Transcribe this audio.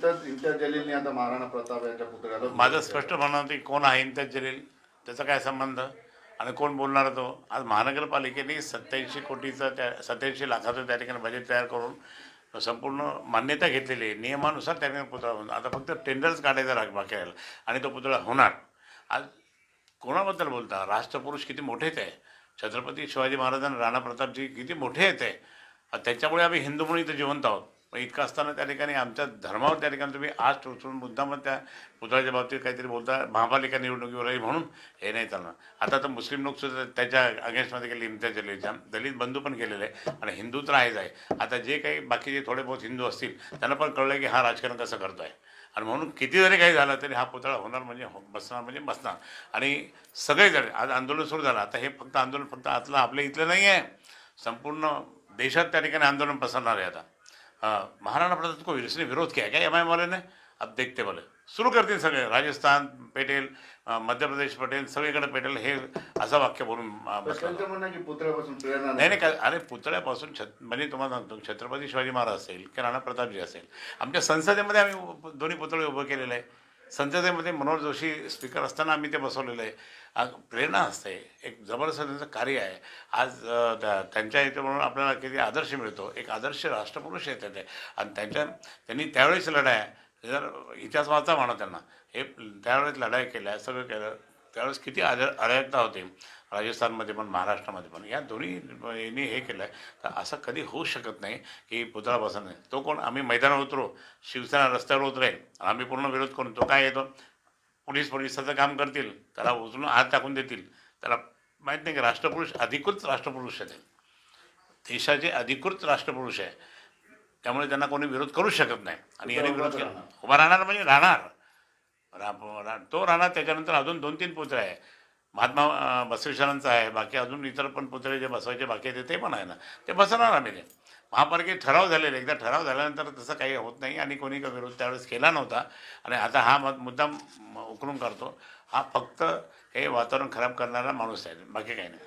जलीलने आता महाराणा प्रताप यांच्या पुतळ्याला माझं स्पष्ट म्हणणं की कोण आहे इम्तियाज जलील? त्याचा काय संबंध? आणि कोण बोलणार तो? आज महानगरपालिकेने सत्याऐंशी कोटीचं त्या सत्याऐंशी लाखाचं त्या ठिकाणी बजेट तयार करून संपूर्ण मान्यता घेतलेली आहे. नियमानुसार त्या ठिकाणी पुतळा होणार. आता फक्त टेंडर्स काढायचा राग बाकी राहिला. आणि तो पुतळा होणार. आज कोणाबद्दल बोलता? राष्ट्रपुरुष किती मोठेच आहे. छत्रपती शिवाजी महाराज आणि राणा प्रतापजी किती मोठे आहेत ते. आणि त्याच्यामुळे आम्ही हिंदू म्हणून इथं जिवंत आहोत. पण इतकं असताना त्या ठिकाणी आमच्या धर्मावर त्या ठिकाणी तुम्ही आज टोचून मुद्दाम त्या पुतळ्याच्या बाबतीत काहीतरी बोलता महापालिका निवडणुकीवर आहे म्हणून हे नाही चालणार. आता तर मुस्लिम लोक सुद्धा त्याच्या अगेन्स्टमध्ये गेले इम्तियाज जलीलच्या दलित बंधू पण केलेले आहे आणि हिंदू तर आहेच आहे. आता जे काही बाकीचे थोडे बहुत हिंदू असतील त्यांना पण कळलं की हा राजकारण कसं करतो आहे आणि म्हणून किती जरी काही झालं तरी हा पुतळा होणार म्हणजे हो- बसणार म्हणजे बसणार. आणि सगळेजण आज आंदोलन सुरू झालं. आता हे फक्त आंदोलन फक्त आतलं आपल्या इथलं नाही आहे संपूर्ण देशात त्या ठिकाणी आंदोलन पसरणार आहे आता. महाराणा प्रताप को इसने विरोध किया क्या एम आई वाले ने अब देखते बोले सुरू करतील सगळे राजस्थान पेटेल मध्य प्रदेश पटेल सगळीकडे पेटेल हे असं वाक्य बोलून नाही नाही काय अरे पुतळ्यापासून छत म्हणजे तुम्हाला सांगतो छत्रपती शिवाजी महाराज असेल की राणा प्रतापजी असेल आमच्या संसदेमध्ये आम्ही दोन्ही पुतळे उभं केलेले आहे संसदेमध्ये मनोहर जोशी स्पीकर असताना आम्ही ते बसवलेलं आहे. आज प्रेरणा असते. एक जबरदस्त त्यांचं कार्य आहे. आज त्या- त्यांच्या इथे म्हणून आपल्याला किती आदर्श मिळतो. एक आदर्श राष्ट्रपुरुष येतात ते. आणि त्यांच्या त्यांनी त्यावेळेस लढाया जर इतिहास वाचा म्हणा त्यांना. हे त्यावेळेस लढाई केल्या सगळं केलं. त्यावेळेस किती आद अराजकता होती. राजस्थानमध्ये पण महाराष्ट्रामध्ये पण. या दोन्ही यांनी हे केलं आहे तर असं कधी होऊ शकत नाही की पुतळा बसत नाही. तो कोण? आम्ही मैदानावर उतरू. शिवसेना रस्त्यावर उतरेल. आम्ही पूर्ण विरोध करून तो काय येतो? पोलीस पोलिसाचं काम करतील. त्याला उचलून हात टाकून देतील. त्याला माहीत नाही की राष्ट्रपुरुष अधिकृत राष्ट्रपुरुष आहे ते. देशाचे अधिकृत राष्ट्रपुरुष आहे. त्यामुळे त्यांना कोणी विरोध करूच शकत नाही. आणि याने विरोध केला. उभा राहणार म्हणजे राहणार. रा- रा- तो राहणार त्याच्यानंतर अजून दोन तीन पुत्र आहे. महात्मा बसवेश्वरांचा आहे. बाकी अजून इतर पण पुतळे जे बसवायचे बाकी आहेत ते पण आहे ना. ते बसवणार आम्ही ते. महापालिकेत ठराव झालेले. एकदा ठराव झाल्यानंतर तसं काही होत नाही आणि कोणी का विरोध त्यावेळेस केला नव्हता. आणि आता हा मत मुद्दाम उकरून करतो हा फक्त हे वातावरण खराब करणारा माणूस आहे. बाकी काही नाही.